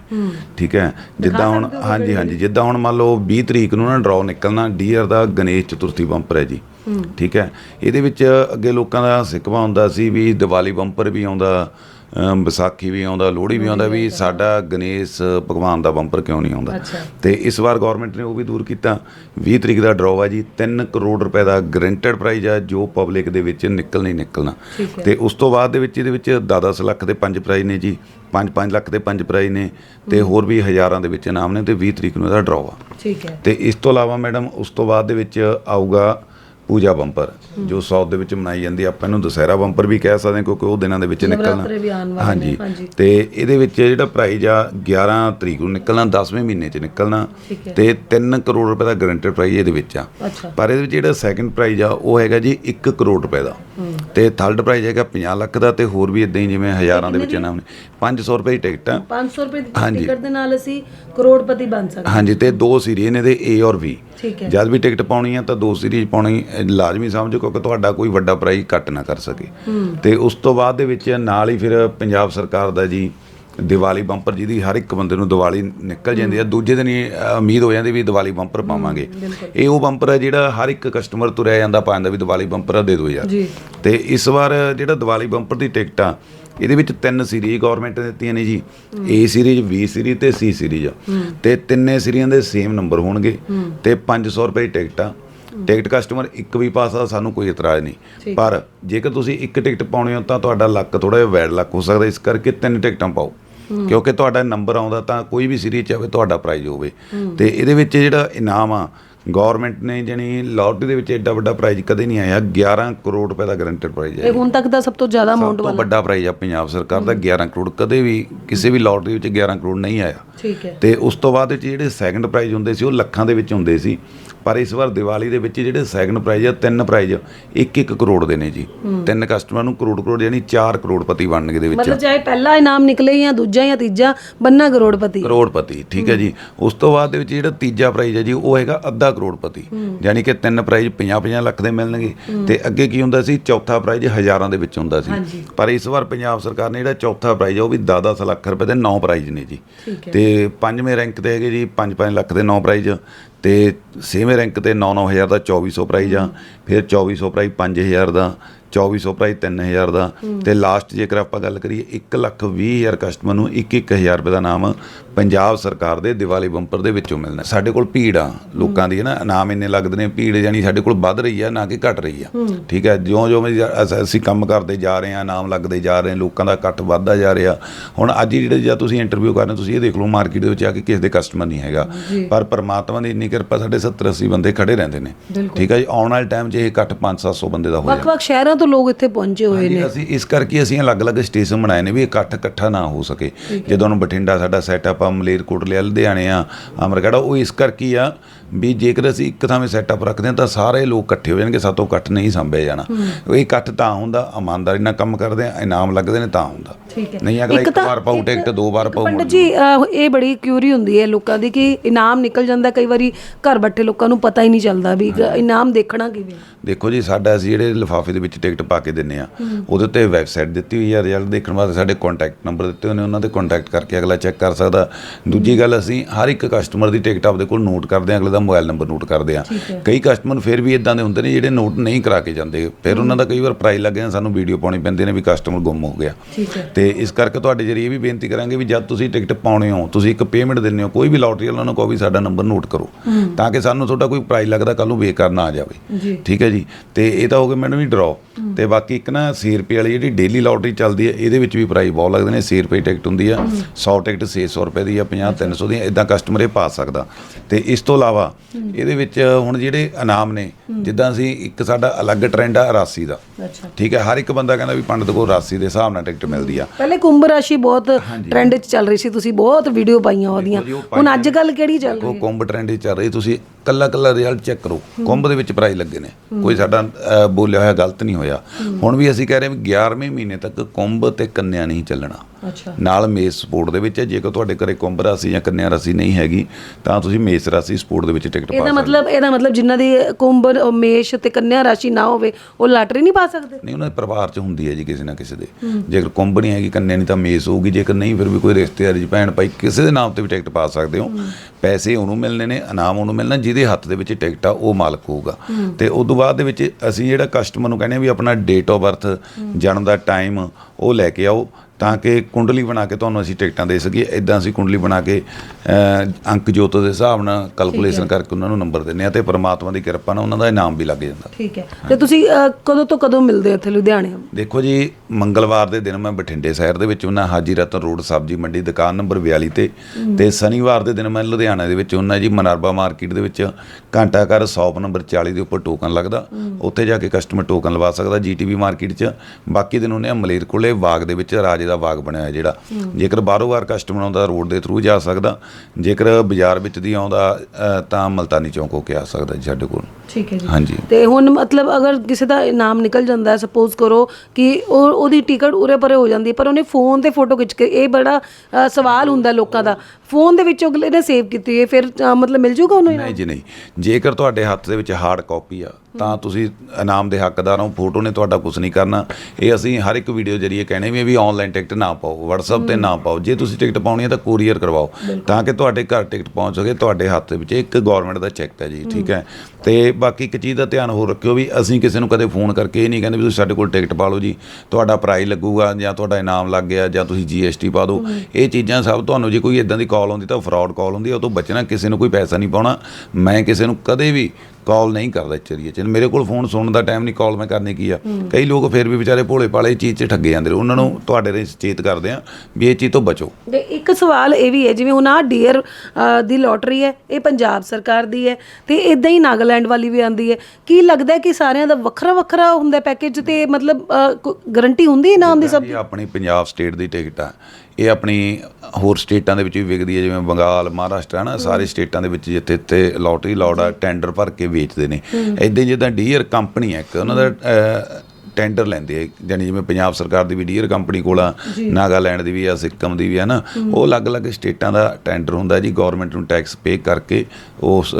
ਠੀਕ ਹੈ? ਜਿੱਦਾਂ ਹੁਣ ਹਾਂਜੀ ਹਾਂਜੀ। ਜਿੱਦਾਂ ਹੁਣ ਮੰਨ ਲਓ 20 ਤਰੀਕ ਨੂੰ ਨਾ ਡਰਾਅ ਨਿਕਲਣਾ ਡੀਅਰ ਦਾ ਗਣੇਸ਼ ਚਤੁਰਥੀ ਬੰਪਰ ਹੈ ਜੀ। ਠੀਕ ਹੈ? ਇਹਦੇ ਵਿੱਚ ਅੱਗੇ ਲੋਕਾਂ ਦਾ ਸਿੱਕਵਾ ਹੁੰਦਾ ਸੀ ਵੀ ਦੀਵਾਲੀ ਬੰਪਰ ਵੀ ਆਉਂਦਾ ਵਿਸਾਖੀ ਵੀ ਆਉਂਦਾ ਲੋਹੜੀ ਵੀ ਆਉਂਦਾ ਵੀ ਸਾਡਾ ਗਣੇਸ਼ ਭਗਵਾਨ ਦਾ ਬੰਪਰ ਕਿਉਂ ਨਹੀਂ ਆਉਂਦਾ? ਤੇ ਇਸ ਵਾਰ ਗਵਰਨਮੈਂਟ ਨੇ ਉਹ ਵੀ ਦੂਰ ਕੀਤਾ। 20 ਤਰੀਕ ਦਾ ਡਰਾਅ ਹੈ ਜੀ 3 ਕਰੋੜ ਰੁਪਏ ਦਾ ਗਰੰਟਡ ਪ੍ਰਾਈਜ਼ ਆ ਜੋ ਪਬਲਿਕ ਦੇ ਵਿੱਚ ਨਿਕਲ ਨਹੀਂ ਨਿਕਲਣਾ। ਤੇ ਉਸ ਤੋਂ ਬਾਅਦ ਦੇ ਵਿੱਚ ਇਹਦੇ ਵਿੱਚ 10-10 ਲੱਖ ਦੇ ਪੰਜ ਪ੍ਰਾਈਜ਼ ਨੇ ਜੀ 5-5 ਲੱਖ ਦੇ ਪੰਜ ਪ੍ਰਾਈਜ਼ ਨੇ ਤੇ ਹੋਰ ਵੀ ਹਜ਼ਾਰਾਂ ਦੇ ਵਿੱਚ ਇਨਾਮ ਨੇ ਤੇ 20 ਤਰੀਕ ਨੂੰ ਇਹਦਾ ਡਰਾਅ ਆ ਠੀਕ ਹੈ। ਤੇ ਇਸ ਤੋਂ ਇਲਾਵਾ ਮੈਡਮ ਉਸ ਤੋਂ ਬਾਅਦ ਦੇ ਵਿੱਚ ਆਊਗਾ ਪੂਜਾ ਬੰਪਰ ਜੋ ਸਾਊਥ ਦੇ ਵਿੱਚ ਮਨਾਈ ਜਾਂਦੀ ਆ, ਆਪਾਂ ਇਹਨੂੰ ਦੁਸਹਿਰਾ ਬੰਪਰ ਵੀ ਕਹਿ ਸਕਦੇ ਹਾਂ ਕਿਉਂਕਿ ਉਹ ਦਿਨਾਂ ਦੇ ਵਿੱਚ ਨਿਕਲਣਾ। ਹਾਂਜੀ। ਤੇ ਇਹਦੇ ਵਿੱਚ ਜਿਹੜਾ ਪ੍ਰਾਈਜ਼ ਆ 11 ਤਰੀਕ ਨੂੰ ਨਿਕਲਣਾ 10ਵੇਂ ਮਹੀਨੇ 'ਚ ਨਿਕਲਣਾ। ਹੈ। ਤੇ 3 ਕਰੋੜ ਰੁਪਏ ਦਾ ਗਰੰਟਡ ਪ੍ਰਾਈਜ਼ ਇਹਦੇ ਵਿੱਚ ਆ। ਪਰ ਇਹਦੇ ਵਿੱਚ ਜਿਹੜਾ ਸੈਕੰਡ ਪ੍ਰਾਈਜ਼ ਆ ਉਹ ਹੈਗਾ ਜੀ 1 ਕਰੋੜ ਰੁਪਏ ਦਾ। ਤੇ ਥਰਡ ਪ੍ਰਾਈਜ਼ ਹੈਗਾ 50 ਲੱਖ ਦਾ ਤੇ ਹੋਰ ਵੀ ਇਦਾਂ ਹੀ ਜਿਵੇਂ ਹਜ਼ਾਰਾਂ ਦੇ ਵਿੱਚ ਨਾਮ ਨੇ। 500 ਰੁਪਏ ਦੀ ਟਿਕਟ ਆ। 500 ਰੁਪਏ ਦੀ। ਟਿਕਟ ਦੇ ਨਾਲ ਅਸੀਂ ਕਰੋੜਪਤੀ ਬਣ ਸਕਦੇ ਹਾਂਜੀ ਤੇ ਦੋ ਸੀਰੀਜ਼ ਨੇ ਦੇ A ਔਰ B ਹੈ ਜਦ ਵੀ ਟਿਕਟ ਪਾਉਣੀ ਆ ਤਾਂ ਦੋ ਸੀਰੀਜ਼ ਪਾਉਣੀ ਲਾਜ਼ਮੀ ਸਮਝੋ ਕਿਉਂਕਿ ਤੁਹਾਡਾ ਕੋਈ ਵੱਡਾ ਪ੍ਰਾਈਜ਼ ਕੱਟ ਨਾ ਕਰ ਸਕੇ। ਤੇ ਉਸ ਤੋਂ ਬਾਅਦ ਦੇ ਵਿੱਚ ਨਾਲ ਹੀ ਫਿਰ ਪੰਜਾਬ ਸਰਕਾਰ ਦਾ ਜੀ ਦੀਵਾਲੀ ਬੰਪਰ ਜਿਹਦੀ ਹਰ ਇੱਕ ਬੰਦੇ ਨੂੰ ਦੀਵਾਲੀ ਨਿਕਲ ਜਾਂਦੀ ਆ ਦੂਜੇ ਦਿਨ ਹੀ ਉਮੀਦ ਹੋ ਜਾਂਦੀ ਵੀ ਦੀਵਾਲੀ ਬੰਪਰ ਪਾਵਾਂਗੇ। ਇਹ ਉਹ ਬੰਪਰ ਹੈ ਜਿਹੜਾ ਹਰ ਇੱਕ ਕਸਟਮਰ ਤੁਰਿਆ ਜਾਂਦਾ ਪਾਉਂਦਾ ਵੀ ਦੀਵਾਲੀ ਬੰਪਰ ਦੇ ਦਿਓ ਯਾਰ। ਜੀ। ਤੇ ਇਸ ਵਾਰ ਜਿਹੜਾ ਦੀਵਾਲੀ ਬੰਪਰ ਦੀ ਟਿਕਟ ਆ ਇਹਦੇ ਵਿੱਚ ਤਿੰਨ ਸੀਰੀਜ਼ ਗਵਰਨਮੈਂਟ ਨੇ ਦਿੱਤੀਆਂ ਨੇ ਜੀ। A ਸੀਰੀਜ਼ B ਸੀਰੀਜ਼ ਤੇ C ਸੀਰੀਜ਼ ਤੇ ਤਿੰਨੇ ਸੀਰੀਜ਼ਾਂ ਦੇ ਸੇਮ ਨੰਬਰ ਹੋਣਗੇ। ਤੇ 500 ਰੁਪਏ ਦੀ ਟਿਕਟ ਆ। ਟਿਕਟ ਕਸਟਮਰ ਇੱਕ ਵੀ ਪਾ ਸਕਦਾ ਸਾਨੂੰ ਕੋਈ ਇਤਰਾਜ਼ ਨਹੀਂ। ਪਰ ਜੇਕਰ ਤੁਸੀਂ ਇੱਕ ਟਿਕਟ ਪਾਉਣੀ ਹੋ ਤਾਂ ਤੁਹਾਡਾ ਲੱਕ ਥੋੜਾ ਜਿਹਾ ਵੈਡ ਲੱਕ ਹੋ ਸਕਦਾ ਇਸ ਕਰਕੇ ਤਿੰਨ ਟਿਕਟਾਂ ਪਾਓ। ਕਿਉਂਕਿ ਤੁਹਾਡਾ ਨੰਬਰ ਆਉਂਦਾ ਤਾਂ ਕੋਈ ਵੀ ਸੀਰੀਜ਼ ਚਾਹੇ ਤੁਹਾਡਾ ਪ੍ਰਾਈਜ਼ ਹੋਵੇ। ਤੇ ਇਹਦੇ ਵਿੱਚ ਜਿਹੜਾ ਇਨਾਮ ਆ ਗਵਰਨਮੈਂਟ ਨੇ ਜਣੀ ਲੋਟਰੀ ਦੇ ਵਿੱਚ ਐਡਾ ਵੱਡਾ ਪ੍ਰਾਈਜ਼ ਕਦੇ ਨਹੀਂ ਆਇਆ 11 ਕਰੋੜ ਰੁਪਏ ਦਾ ਗਰੰਟਡ ਪ੍ਰਾਈਜ਼ ਹੈ। ਇਹ ਹੁਣ ਤੱਕ ਦਾ ਸਭ ਤੋਂ ਜ਼ਿਆਦਾ ਸਭ ਅਮਾਉਂਟ ਤੋਂ ਵਾਲਾ? ਵੱਡਾ ਪ੍ਰਾਈਜ਼ ਆ ਪੰਜਾਬ ਸਰਕਾਰ ਦਾ 11 ਕਰੋੜ। ਕਦੇ ਵੀ ਕਿਸੇ ਵੀ ਲੋਟਰੀ ਵਿੱਚ 11 ਕਰੋੜ ਨਹੀਂ ਆਇਆ। ਠੀਕ ਹੈ। ਤੇ ਉਸ ਤੋਂ ਬਾਅਦ ਵਿੱਚ ਜਿਹੜੇ ਸੈਕੰਡ ਪ੍ਰਾਈਜ਼ ਹੁੰਦੇ ਸੀ ਉਹ ਲੱਖਾਂ ਦੇ ਵਿੱਚ ਹੁੰਦੇ ਸੀ। ਪਰ ਇਸ ਵਾਰ ਦੀਵਾਲੀ ਦੇ ਵਿੱਚ ਜਿਹੜੇ ਸੈਕੰਡ ਪ੍ਰਾਈਜ਼ ਆ ਤਿੰਨ ਪ੍ਰਾਈਜ਼ 1-1 ਕਰੋੜ ਦੇ ਨੇ ਜੀ। ਤਿੰਨ ਕਸਟਮਰ ਨੂੰ ਕਰੋੜ ਕਰੋੜ ਯਾਨੀ 4 ਕਰੋੜਪਤੀ ਬਣਨਗੇ ਦੇ ਵਿੱਚ। ਮਤਲਬ ਚਾਹੇ ਪਹਿਲਾ ਇਨਾਮ ਨਿਕਲੇ ਜਾਂ ਦੂਜਾ ਜਾਂ ਤੀਜਾ ਬੰਨਾ ਕਰੋੜਪਤੀ। ਕਰੋੜਪਤੀ ਠੀਕ ਹੈ ਜੀ। ਉਸ ਤੋਂ ਬਾਅਦ ਦੇ ਵਿੱਚ ਜਿਹੜਾ ਤੀਜਾ ਪ੍ਰਾਈਜ਼ ਹੈ ਜੀ ਉਹ ਹੈਗਾ ਅੱਧਾ ਕਰੋੜਪਤੀ। ਯਾਨੀ ਕਿ ਤਿੰਨ ਪ੍ਰਾਈਜ਼ 50-50 ਲੱਖ ਦੇ ਮਿਲਣਗੇ। ਤੇ ਅੱਗੇ ਕੀ ਹੁੰਦਾ ਸੀ? ਚੌਥਾ ਪ੍ਰਾਈਜ਼ ਹਜ਼ਾਰਾਂ ਦੇ ਵਿੱਚ ਹੁੰਦਾ ਸੀ। ਪਰ ਇਸ ਵਾਰ ਪੰਜਾਬ ਸਰਕਾਰ ਨੇ ਜਿਹੜਾ ਚੌਥਾ ਪ੍ਰਾਈਜ਼ ਉਹ ਵੀ 10-10 ਲੱਖ ਰੁਪਏ ਦੇ 9 ਪ੍ਰਾਈਜ਼ ਨੇ ਜੀ। ਤੇ ਪੰਜਵੇਂ ਰੈਂਕ ਤੇ ਹੈਗੇ ਜੀ 5-5 ਲੱਖ ਦੇ 9 ਪ੍ਰਾਈਜ਼ ਤੇ ਛੇਵੇਂ ਰੈਂਕ ਤੇ 9-9000 ਦਾ 2400 ਪ੍ਰਾਈਜ਼ ਆ। ਫਿਰ 2400 ਪ੍ਰਾਈਜ਼ 5000 ਦਾ। 2400 ਪ੍ਰਾਈਜ਼ 3000 ਦਾ। ਤੇ ਲਾਸਟ ਜੇਕਰ ਆਪਾਂ ਗੱਲ ਕਰੀਏ 1 ਲੱਖ 20000 ਕਸਟਮਰ ਨੂੰ 1-1000 ਰੁਪਏ ਦਾ ਨਾਮ ਪੰਜਾਬ ਸਰਕਾਰ ਦੇ ਦੀਵਾਲੀ ਬੰਪਰ ਦੇ ਵਿੱਚੋਂ ਮਿਲਣਾ। ਸਾਡੇ ਕੋਲ ਭੀੜ ਆ ਲੋਕਾਂ ਦੀ ਹੈ ਨਾ ਇਨਾਮ ਇੰਨੇ ਲੱਗਦੇ ਨੇ ਭੀੜ ਜਾਨੀ ਸਾਡੇ ਕੋਲ ਵੱਧ ਰਹੀ ਆ ਨਾ ਕਿ ਘਟ ਰਹੀ ਆ। ਠੀਕ ਹੈ ਜਿਉਂ-ਜਿਉਂ ਅਸ- ਕੰਮ ਕਰਦੇ ਜਾ ਰਹੇ ਆ ਨਾਮ ਲੱਗਦੇ ਜਾ ਰਹੇ ਲੋਕਾਂ ਦਾ ਇਕੱਠ ਵੱਧਦਾ ਜਾ ਰਿਹਾ। ਹੁਣ ਅੱਜ ਜਿਹੜੇ ਜਾਂ ਤੁਸੀਂ ਇੰਟਰਵਿਊ ਕਰ ਰਹੇ ਹੋ ਤੁਸੀਂ ਇਹ ਦੇਖ ਲਓ ਮਾਰਕੀਟ ਦੇ ਵਿੱਚ ਆ ਕੇ ਕਿਸੇ ਦੇ ਕਸਟਮਰ ਨਹੀਂ ਹੈਗਾ। ਪਰ ਪਰਮਾਤਮਾ ਦੀ ਇੰਨੀ ਕਿਰਪਾ ਸਾਡੇ 70 80 ਬੰਦੇ ਖੜੇ ਰਹਿੰਦੇ ਨੇ। ਠੀਕ ਹੈ ਜੀ ਆਉਣ ਵਾਲੇ ਟਾਈਮ 'ਚ ਇਹ ਇਕੱਠ 5-700 ਬੰਦੇ ਦਾ ਹੋ ਜਾਣਾ ਵੱਖ-ਵੱਖ ਸ਼ਹਿਰਾਂ ਤੋਂ ਲੋਕ ਇੱਥੇ ਪਹੁੰਚੇ ਹੋਏ ਨੇ। ਅਸੀਂ ਇਸ ਕਰਕੇ ਅਸੀਂ ਅਲੱਗ-ਅਲੱਗ ਸਟੇਸ਼ਨ ਬਣਾਏ ਨੇ ਵੀ ਇਕੱਠ ਇਕੱਠਾ ਨਾ ਹੋ ਸਕੇ। ਜਦੋਂ ਨੂੰ ਬਠਿੰਡਾ ਸਾਡਾ ਸੈਟਅਪ ਆ ਮਲੇਰਕੋਟਲੇ ਲੁਧਿਆਣੇ ਆ ਅਮਰਗੜਾ ਉਹ ਇਸ ਕਰਕੇ ਆ ਵੀ ਜੇਕਰ ਅਸੀਂ ਇੱਕ ਥਾਵੇਂ ਸੈਟਅਪ ਰੱਖਦੇ ਹਾਂ ਤਾਂ ਸਾਰੇ ਲੋਕ ਇਕੱਠੇ ਹੋ ਜਾਣਗੇ ਸਾਤੋਂ ਇਕੱਠ ਨਹੀਂ ਸੰਭਿਆ ਜਾਣਾ। ਉਹ ਇਕੱਠ ਤਾਂ ਹੁੰਦਾ ਇਮਾਨਦਾਰੀ ਨਾਲ ਕੰਮ ਕਰਦੇ ਆ ਇਨਾਮ ਲੱਗਦੇ ਨੇ ਤਾਂ ਹੁੰਦਾ। ਨਹੀਂ ਅਗਲਾ ਇੱਕ ਤਾਂ- ਵਾਰ ਪਾਉ ਟਿਕਟ ਦੋ ਵਾਰ ਪਾਉ ਪੰਡਤ ਜੀ ਇਹ ਬੜੀ ਕਿਊਰੀ ਹੁੰਦੀ ਹੈ ਲੋਕਾਂ ਦੀ ਕਿ ਇਨਾਮ ਨਿਕਲ ਜਾਂਦਾ ਕਈ ਵਾਰੀ ਘਰ ਬੈਠੇ ਲੋਕਾਂ ਨੂੰ ਪਤਾ ਹੀ ਨਹੀਂ ਚੱਲਦਾ ਵੀ ਇਨਾਮ ਦੇਖਣਾ ਕਿਵੇਂ ਦੇਖੋ ਜੀ ਸਾਡਾ ਅਸੀਂ ਜਿਹੜੇ ਲਿਫਾਫੇ ਦੇ ਵਿੱਚ ਟਿਕਟ ਪਾ ਕੇ ਦਿੰਨੇ ਆ ਉਹਦੇ ਉੱਤੇ ਵੈਬਸਾਈਟ ਦਿੱਤੀ ਹੋਈ ਆ ਰਿਜ਼ਲਟ ਦੇਖਣ ਵਾਸਤੇ ਸਾਡੇ ਕੰਟੈਕਟ ਨੰਬਰ ਦਿੱਤੇ ਹੋਏ ਨੇ ਉਹਨਾਂ ਤੇ ਕੰਟੈਕਟ ਕਰਕੇ ਅਗਲਾ ਚੈੱਕ ਕਰ ਸਕਦਾ। ਦੂਜੀ ਗੱਲ ਅਸੀਂ ਹਰ ਇੱਕ ਕਸਟਮਰ ਦੀ ਟਿਕਟ ਆਪਦੇ ਕੋਲ ਨੋਟ ਕਰਦੇ ਆ ਅਗਲੇ ਦਾ ਮੋਬਾਈਲ ਨੰਬਰ ਨੋਟ ਕਰਦੇ ਆ। ਕਈ ਕਸਟਮਰ ਫਿਰ ਵੀ ਇਦਾਂ ਦੇ ਹੁੰਦੇ ਨੇ ਜਿਹੜੇ ਨੋਟ ਨਹੀਂ ਕਰਾ ਕੇ ਜਾਂਦੇ। ਫਿਰ ਉਹਨਾਂ ਦਾ ਕਈ ਵਾਰ ਪ੍ਰਾਈਜ਼ ਲੱਗ ਜਾਂਦਾ ਸਾਨੂੰ ਵੀਡੀਓ ਪਾਉਣੀ ਪੈਂਦੀ ਨੇ ਵੀ ਕਸਟਮਰ ਗੁੰਮ ਹੋ ਗਿਆ। ਤੇ ਇਸ ਕਰਕੇ ਤੁਹਾਡੇ ਜਰੀਏ ਵੀ ਬੇਨਤੀ ਕਰਾਂਗੇ ਵੀ ਜਦ ਤੁਸੀਂ ਟਿਕਟ ਪਾਉਣੇ ਹੋ ਤੁਸੀਂ ਇੱਕ ਪੇਮੈਂਟ ਦਿੰਦੇ ਹੋ ਕੋਈ ਵੀ ਲਾਟਰੀ ਵਾਲਾ ਨੂੰ ਕਹੋ ਵੀ ਸਾਡਾ ਨੰਬਰ ਨੋਟ ਕਰੋ। ਤਾਂ ਕਿ ਸਾਨੂੰ ਤੁਹਾਡਾ ਕੋਈ ਪ੍ਰਾਈਜ਼ ਲੱਗਦਾ ਕੱਲ ਨੂੰ ਬੇਕਾਰ ਨਾ ਆ ਜਾਵੇ। ਠੀਕ ਹੈ ਜੀ। ਤੇ ਇਹ ਤਾਂ ਹੋ ਗਿਆ ਮੈਨੂੰ ਵੀ ਡਰਾਅ ਤੇ ਬਾਕੀ ਇੱਕ ਨਾ 100 ਰੁਪਏ ਵਾਲੀ ਜਿਹੜੀ ਡੇਲੀ ਲਾਟਰੀ ਚੱਲਦੀ ਹੈ ਇਹਦੇ ਵਿੱਚ ਵੀ ਪ੍ਰਾਈਜ਼ ਬਹੁਤ ਲੱਗਦੇ ਨੇ। 100 ਰੁਪਏ ਟਿਕਟ ਹੁੰਦੀ ਆ। 100 ਟਿਕਟ 600 ਰੁਪਏ ਦੀ ਆ 50 300 ਦੀ ਇਦਾਂ ਕਸਟਮਰ ਇਹ ਪਾ ਸਕਦਾ। ਤੇ ਇਸ ਤੋਂ ਇਲਾਵਾ ਇਹਦੇ ਵਿੱਚ ਹੁਣ ਜਿਹੜੇ ਇਨਾਮ ਨੇ ਜਿੱਦਾਂ ਅਸੀਂ ਇੱਕ ਸਾਡਾ ਅਲੱਗ ਟ੍ਰੈਂਡ ਆ ਰਾਸੀ ਦਾ। ਠੀਕ ਹੈ ਹਰ ਇੱਕ ਬੰਦਾ ਕਹਿੰਦਾ ਵੀ ਪੰਡਤ ਕੋਲ ਰਾਸੀ ਦੇ ਹਿਸਾਬ ਨਾਲ ਟਿਕਟ ਮਿਲਦੀ ਆ। ਪਹਿਲੇ ਕੁੰਭ ਰਾਸ਼ੀ ਬਹੁਤ ਟ੍ਰੈਂਡ 'ਚ ਚੱਲ ਰਹੀ ਸੀ ਤੁਸੀਂ ਬਹੁਤ ਵੀਡੀਓ ਪਾਈਆਂ ਉਹਦੀਆਂ। ਹੁਣ ਅੱਜ ਕੱਲ ਕਿਹੜੀ ਚੱਲ ਦੇਖੋ ਕੁੰਭ ਟ੍ਰੈਂਡ ਚੱਲ ਰਹੀ ਤੁਸੀਂ ਕੱਲਾ ਕੱਲਾ ਰਿਜ਼ਲਟ ਚੈੱਕ ਕਰੋ। ਕੁੰਭ ਦੇ ਵਿੱਚ ਪ੍ਰਾਈਜ਼ ਲੱਗੇ ਨੇ। ਕੋਈ ਸਾਡਾ ਬੋਲਿਆ ਹੋਇਆ ਗਲਤ ਨਹੀਂ ਹੋਇਆ। ਹੁਣ ਵੀ ਅਸੀਂ ਕਹਿ ਰਹੇ ਵੀ 11ਵੇਂ ਮਹੀਨੇ ਤੱਕ ਕੁੰਭ ਤੇ ਕੰਨਿਆ ਨਹੀਂ ਚੱਲਣਾ। ਨਾਲ ਮੇਸ ਸਪੋਰਟ ਦੇ ਵਿੱਚ ਹੈ। ਜੇਕਰ ਤੁਹਾਡੇ ਘਰੇ ਕੁੰਭ ਰਾਸੀ ਜਾਂ ਕੰਨਿਆ ਰਾਸੀ ਨਹੀਂ ਹੈਗੀ ਤਾਂ ਤੁਸੀਂ ਮੇਸ ਰਾਸੀ ਸਪੋਰਟ ਦੇ ਵਿੱਚ ਟਿਕਟ ਪਾ ਇਹਦਾ ਸਕਦੇ ਹੋ। ਮਤਲਬ ਇਹਦਾ ਮਤਲਬ ਜਿਨ੍ਹਾਂ ਦੀ ਕੁੰਭ ਮੇਸ਼ ਤੇ ਕੰਨਿਆ ਰਾਸ਼ੀ ਨਾ ਹੋਵੇ ਉਹ ਲਾਟਰੀ ਨਹੀਂ ਪਾ ਸਕਦੇ? ਨਹੀਂ ਉਹਨਾਂ ਦੇ ਪਰਿਵਾਰ 'ਚ ਹੁੰਦੀ ਹੈ ਜੀ ਕਿਸੇ ਨਾ ਕਿਸੇ ਦੇ। ਜੇਕਰ ਕੁੰਭ ਨਹੀਂ ਹੈਗੀ ਕੰਨਿਆ ਨਹੀਂ ਤਾਂ ਮੇਸ ਹੋਊਗੀ। ਜੇਕਰ ਨਹੀਂ ਫਿਰ ਵੀ ਕੋਈ ਰਿਸ਼ਤੇਦਾਰੀ 'ਚ ਭੈਣ ਭਾਈ ਕਿਸੇ ਦੇ ਨਾਮ ਤੇ ਵੀ ਟਿਕਟ ਪਾ ਸਕਦੇ ਹੋ। ਪੈਸੇ ਉਹਨੂੰ ਮਿਲਣੇ ਨੇ ਇਨਾਮ ਉਹਨੂੰ ਮਿਲਣਾ ਜਿਹਦੇ ਹੱਥ ਦੇ ਵਿੱਚ ਟਿਕਟ ਆ ਉਹ ਮਾਲਕ ਹੋਊਗਾ। ਤੇ ਉਸ ਤੋਂ ਬਾਅਦ ਦੇ ਵਿੱਚ ਅਸੀਂ ਜਿਹੜਾ ਕਸਟਮਰ ਨੂੰ ਕਹਿੰਦੇ ਆ ਵੀ ਆਪਣਾ ਡੇਟ ਆਫ ਬਰਥ ਜਨਮ ਦਾ ਟਾਈਮ ਉਹ ਲੈ ਕੇ ਆਓ। ਤਾਂ ਕਿ ਕੁੰਡਲੀ ਬਣਾ ਕੇ ਤੁਹਾਨੂੰ ਅਸੀਂ ਟਿਕਟਾਂ ਦੇ ਸਕੀਏ। ਇਦਾਂ ਅਸੀਂ ਕੁੰਡਲੀ ਬਣਾ ਕੇ ਅੰਕ ਜੋਤ ਦੇ ਹਿਸਾਬ ਨਾਲ ਕੈਲਕੂਲੇਸ਼ਨ ਕਰਕੇ ਉਹਨਾਂ ਨੂੰ ਨੰਬਰ ਦਿੰਦੇ ਆ ਤੇ ਪ੍ਰਮਾਤਮਾ ਦੀ ਕਿਰਪਾ ਨਾਲ ਉਹਨਾਂ ਦਾ ਇਨਾਮ ਵੀ ਲੱਗ ਜਾਂਦਾ। ਠੀਕ ਹੈ। ਤੇ ਤੁਸੀਂ ਕਦੋਂ ਤੋਂ ਕਦੋਂ ਮਿਲਦੇ ਇੱਥੇ ਲੁਧਿਆਣੇ? ਦੇਖੋ ਜੀ ਮੰਗਲਵਾਰ ਦੇ ਦਿਨ ਮੈਂ ਬਠਿੰਡੇ ਸ਼ਹਿਰ ਦੇ ਵਿੱਚ ਉਹਨਾਂ ਹਾਜੀ ਰਤਨ ਰੋਡ ਸਬਜ਼ੀ ਮੰਡੀ ਦੁਕਾਨ ਨੰਬਰ 42 ਤੇ ਤੇ ਸ਼ਨੀਵਾਰ ਦੇ ਦਿਨ ਮੈਂ ਲੁਧਿਆਣਾ ਦੇ ਵਿੱਚ ਉਹਨਾਂ ਜੀ ਮਨਾਰਬਾ ਮਾਰਕੀਟ ਦੇ ਵਿੱਚ ਘੰਟਾ ਘਰ ਸ਼ਾਪ ਨੰਬਰ 40 ਦੇ ਉੱਪਰ ਟੋਕਨ ਲੱਗਦਾ। ਉੱਥੇ ਜਾ ਕੇ ਕਸਟਮਰ ਟੋਕਨ ਲਵਾ ਸਕਦਾ ਜੀਟੀਵੀ ਮਾਰਕੀਟ 'ਚ। ਬਾਕੀ ਦਿਨ ਉਹਨੇ ਮਲੇਰ ਕੋਲੇ ਬਾਗ ਦੇ ਵਿੱਚ ਰਾਜੇ ਦਾ ਬਾਗ ਬਣਿਆ ਜਿਹੜਾ। ਜੇਕਰ ਬਾਹਰੋਂ ਬਾਹਰ ਕਸਟਮਰ ਆਉਂਦਾ ਰੋਡ ਦੇ ਥਰੂ ਜਾ ਸਕਦਾ। ਜੇਕਰ ਬਾਜ਼ਾਰ ਵਿੱਚ ਦੀ ਆਉਂਦਾ ਤਾਂ ਮਲਤਾਨੀ ਚੌਂਕ ਹੋ ਕੇ ਆ ਸਕਦਾ ਜੀ ਸਾਡੇ ਕੋਲ। ਠੀਕ ਹੈ ਜੀ। ਹਾਂਜੀ। ਤੇ ਹੁਣ ਮਤਲਬ ਅਗਰ ਕਿਸੇ ਦਾ ਇਨਾਮ ਨਿਕਲ ਜਾਂਦਾ ਹੈ ਸਪੋਜ਼ ਕਰੋ ਕਿ ਉਹ ਉਹਦੀ ਟਿਕਟ ਉਰੇ ਪਰੇ ਹੋ ਜਾਂਦੀ ਹੈ ਪਰ ਉਹਨੇ ਫੋਨ ਤੇ ਫੋਟੋ ਖਿੱਚ ਕੇ ਇਹ ਬੜਾ ਸਵਾਲ ਹੁੰਦਾ ਲੋਕਾਂ ਦਾ। ਫੋਨ ਦੇ ਵਿੱਚ ਅਗਲੇ ਨੇ ਸੇਵ ਕੀਤੀ ਹੈ ਫਿਰ ਮਤਲਬ ਮਿਲ ਜੂਗਾ ਉਹਨੂੰ ਨਹੀਂ ਜੀ ਨਹੀਂ। ਜੇਕਰ ਤੁਹਾਡੇ ਹੱਥ ਦੇ ਵਿੱਚ ਹਾਰਡ ਕਾਪੀ ਆ ਤਾਂ ਤੁਸੀਂ ਇਨਾਮ ਦੇ ਹੱਕਦਾਰ ਹੋ ਫੋਟੋ ਨੇ ਤੁਹਾਡਾ ਕੁਝ ਨਹੀਂ ਕਰਨਾ। ਇਹ ਅਸੀਂ ਹਰ ਇੱਕ ਵੀਡੀਓ ਜਰੀਏ ਕਹਿੰਦੇ ਵੀ ਇਹ ਵੀ ਆਨਲਾਈਨ ਟਿਕਟ ਨਾ ਪਾਓ WhatsApp ਤੇ ਨਾ ਪਾਓ। ਜੇ ਤੁਸੀਂ ਟਿਕਟ ਪਾਉਣੀ ਹੈ ਤਾਂ ਕੋਰੀਅਰ ਕਰਵਾਓ। ਤਾਂ ਕਿ ਤੁਹਾਡੇ ਘਰ ਟਿਕਟ ਪਹੁੰਚ ਸਕੇ ਤੁਹਾਡੇ ਹੱਥ ਦੇ ਵਿੱਚ ਇੱਕ ਗਵਰਨਮੈਂਟ ਦਾ ਚੈੱਕ ਹੈ ਜੀ ਠੀਕ ਹੈ। ਤੇ ਬਾਕੀ ਇੱਕ ਚੀਜ਼ ਦਾ ਧਿਆਨ ਹੋਰ ਰੱਖਿਓ ਵੀ ਅਸੀਂ ਕਿਸੇ ਨੂੰ ਕਦੇ ਫੋਨ ਕਰਕੇ ਇਹ ਨਹੀਂ ਕਹਿੰਦੇ ਵੀ ਤੁਸੀਂ ਸਾਡੇ ਕੋਲ ਟਿਕਟ ਪਾ ਲਓ ਜੀ। ਤੁਹਾਡਾ ਪ੍ਰਾਈਜ਼ ਲੱਗੂਗਾ ਜਾਂ ਤੁਹਾਡਾ ਇਨਾਮ ਲੱਗ ਗਿਆ ਜਾਂ ਤੁਸੀਂ GST ਪਾ ਦਿਓ। ਇਹ ਚੀਜ਼ਾਂ ਸਭ ਤੁਹਾਨੂੰ ਜੇ ਕੋਈ ਇਦਾਂ ਦੀ ਕਾਲ ਆਉਂਦੀ ਤਾਂ ਫਰਾਡ ਕਾਲ ਹੁੰਦੀ ਹੈ ਉਹ ਤੋਂ ਬਚਣਾ ਕਿਸੇ ਨੂੰ ਕੋਈ ਪੈਸਾ ਨਹੀਂ ਪਾਉਣਾ। ਮੈਂ ਕਿਸੇ ਨੂੰ ਕਦੇ ਵੀ ਕਾਲ ਨਹੀਂ ਕਰਦਾ ਇਸ ਚਰੀਏ ਚ। ਮੇਰੇ ਕੋਲ ਫੋਨ ਸੁਣਨ ਦਾ ਟਾਈਮ ਨਹੀਂ ਕਾਲ ਮੈਂ ਕਰਨੀ ਕੀ ਆ? ਕਈ ਲੋਕ ਫਿਰ ਵੀ ਵਿਚਾਰੇ ਭੋਲੇ ਭਾਲੇ ਇਹ ਚੀਜ਼ 'ਚ ਠੱਗੇ ਜਾਂਦੇ ਨੇ। ਉਹਨਾਂ ਨੂੰ ਤੁਹਾਡੇ ਦੇ ਚੇਤ ਕਰਦੇ ਆ ਵੀ ਇਹ ਚੀਜ਼ ਤੋਂ ਬਚੋ। ਤੇ ਇੱਕ ਸਵਾਲ ਇਹ ਵੀ ਹੈ ਜਿਵੇਂ ਹੁਣ ਆ ਡੀਅਰ ਦੀ ਲੋਟਰੀ ਹੈ ਇਹ ਪੰਜਾਬ ਸਰਕਾਰ ਦੀ ਹੈ ਤੇ ਇਦਾਂ ਹੀ ਨਾਗਾਲੈਂਡ ਵਾਲੀ ਵੀ ਆਂਦੀ ਹੈ। ਕੀ ਲੱਗਦਾ ਕਿ ਸਾਰਿਆਂ ਦਾ ਵੱਖਰਾ ਵੱਖਰਾ ਹੁੰਦਾ ਪੈਕੇਜ ਤੇ ਮਤਲਬ ਗਾਰੰਟੀ ਹੁੰਦੀ ਹੈ ਨਾਮ ਦੀ ਸਭ ਇਹ ਆਪਣੀ ਪੰਜਾਬ ਸਟੇਟ ਦੀ ਟਿਕਟ ਆ ਇਹ ਆਪਣੀ ਹੋਰ ਸਟੇਟਾਂ ਦੇ ਵਿੱਚ ਵੀ ਵਿਕਦੀ ਹੈ ਜਿਵੇਂ ਬੰਗਾਲ ਮਹਾਰਾਸ਼ਟਰ ਹੈ ਨਾ ਸਾਰੇ ਸਟੇਟਾਂ ਦੇ ਵਿੱਚ ਜਿੱਥੇ ਤੇ ਲੋਟਰੀ ਲਾਉਡ ਆ ਟੈਂਡਰ ਭਰ ਕੇ ਵੇਚਦੇ ਨੇ। ਇਦਾਂ ਜਿੱਦਾਂ ਡੀਅਰ ਕੰਪਨੀ ਹੈ ਇੱਕ ਉਹਨਾਂ ਦਾ ਟੈਂਡਰ ਲੈਂਦੇ ਆ ਜਾਨੀ ਜਿਵੇਂ ਪੰਜਾਬ ਸਰਕਾਰ ਦੀ ਵੀ ਡੀਅਰ ਕੰਪਨੀ ਕੋਲ ਆ ਨਾਗਾਲੈਂਡ ਦੀ ਵੀ ਆ ਸਿੱਕਮ ਦੀ ਵੀ ਹੈ। ਨਾ ਉਹ ਅਲੱਗ-ਅਲੱਗ ਸਟੇਟਾਂ ਦਾ ਟੈਂਡਰ ਹੁੰਦਾ ਜੀ ਗਵਰਨਮੈਂਟ ਨੂੰ ਟੈਕਸ ਪੇ ਕਰਕੇ ਉਸ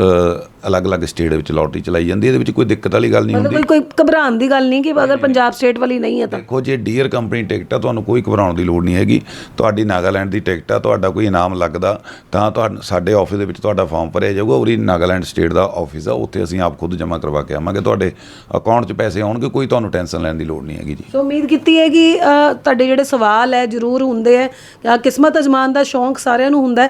ਅਲੱਗ-ਅਲੱਗ ਸਟੇਟ ਵਿੱਚ ਲੋਟਰੀ ਚਲਾਈ ਜਾਂਦੀ ਹੈ ਇਹਦੇ ਵਿੱਚ ਕੋਈ ਦਿੱਕਤ ਵਾਲੀ ਗੱਲ ਨਹੀਂ ਮਤਲਬ ਹੁੰਦੀ। ਕੋਈ ਕੋਈ ਘਬਰਾਉਣ ਦੀ ਗੱਲ ਨਹੀਂ ਕਿ ਅਗਰ ਪੰਜਾਬ ਸਟੇਟ ਵਾਲੀ ਨਹੀਂ ਹੈ ਤਾਂ। ਦੇਖੋ ਜੇ ਡੀਅਰ ਕੰਪਨੀ ਟਿਕਟ ਆ ਤੁਹਾਨੂੰ ਕੋਈ ਘਬਰਾਉਣ ਦੀ ਲੋੜ ਨਹੀਂ ਹੈਗੀ। ਤੁਹਾਡੀ ਨਾਗਾਲੈਂਡ ਦੀ ਟਿਕਟ ਆ ਤੁਹਾਡਾ ਕੋਈ ਇਨਾਮ ਲੱਗਦਾ ਤਾਂ ਤੁਹਾਨੂੰ ਸਾਡੇ ਆਫਿਸ ਦੇ ਵਿੱਚ ਤੁਹਾਡਾ ਫਾਰਮ ਭਰਿਆ ਜਾਊਗਾ ਉਰੀ ਨਾਗਾਲੈਂਡ ਸਟੇਟ ਦਾ ਆਫਿਸ ਆ ਉੱਥੇ ਅਸੀਂ ਆਪ ਖੁਦ ਜਮ੍ਹਾਂ ਕਰਵਾ ਕੇ ਆਵਾਂਗੇ। ਤੁਹਾਡੇ ਅਕਾਊਂਟ 'ਚ ਪੈਸੇ ਆਉਣਗੇ ਕੋਈ ਤੁਹਾਨੂੰ ਟੈਨਸ਼ਨ ਲੈਣ ਦੀ ਲੋੜ ਨਹੀਂ ਹੈਗੀ ਜੀ। ਸੋ ਉਮੀਦ ਕੀਤੀ ਹੈ ਕਿ ਅ, ਤੁਹਾਡੇ ਜਿਹੜੇ ਸਵਾਲ ਹੈ ਜ਼ਰੂਰ ਹੁੰਦੇ ਹੈ। ਅ, ਕਿਸਮਤ ਅਜ਼ਮਾਨ ਦਾ ਸ਼ੌਂਕ ਸਾਰਿਆਂ ਨੂੰ ਹੁੰਦਾ ਹੈ।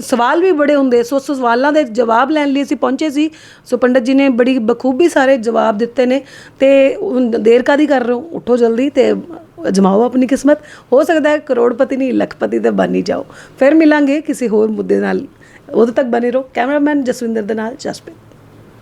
ਸਵਾਲ ਵੀ ਬੜੇ ਹੁੰਦੇ, ਸੋ ਸਵਾਲਾਂ ਦੇ ਜਵਾਬ ਲੈਣ ਲਈ ਅਸੀਂ ਪਹੁੰਚੇ ਸੀ। ਸੋ ਪੰਡਤ ਜੀ ਨੇ ਬੜੀ ਬਖੂਬੀ ਸਾਰੇ ਜਵਾਬ ਦਿੱਤੇ ਨੇ ਤੇ ਦੇਰ ਕਾਦੀ ਕਰ ਰਹੇ ਹੋ? ਉੱਠੋ ਜਲਦੀ ਤੇ ਅਜਮਾਓ ਆਪਣੀ ਕਿਸਮਤ। ਹੋ ਸਕਦਾ ਹੈ ਕਰੋੜਪਤੀ ਨਹੀਂ, ਲੱਖਪਤੀ ਤੇ ਬਣ ਹੀ ਜਾਓ। ਫਿਰ ਮਿਲਾਂਗੇ ਕਿਸੇ ਹੋਰ ਮੁੱਦੇ ਨਾਲ। ਉਦੋਂ ਤੱਕ ਬਨੇ ਰਹੋ। ਕੈਮਰਾਮੈਨ ਜਸਵਿੰਦਰ ਦੇ ਨਾਲ ਜਸਪ੍ਰੀਤ।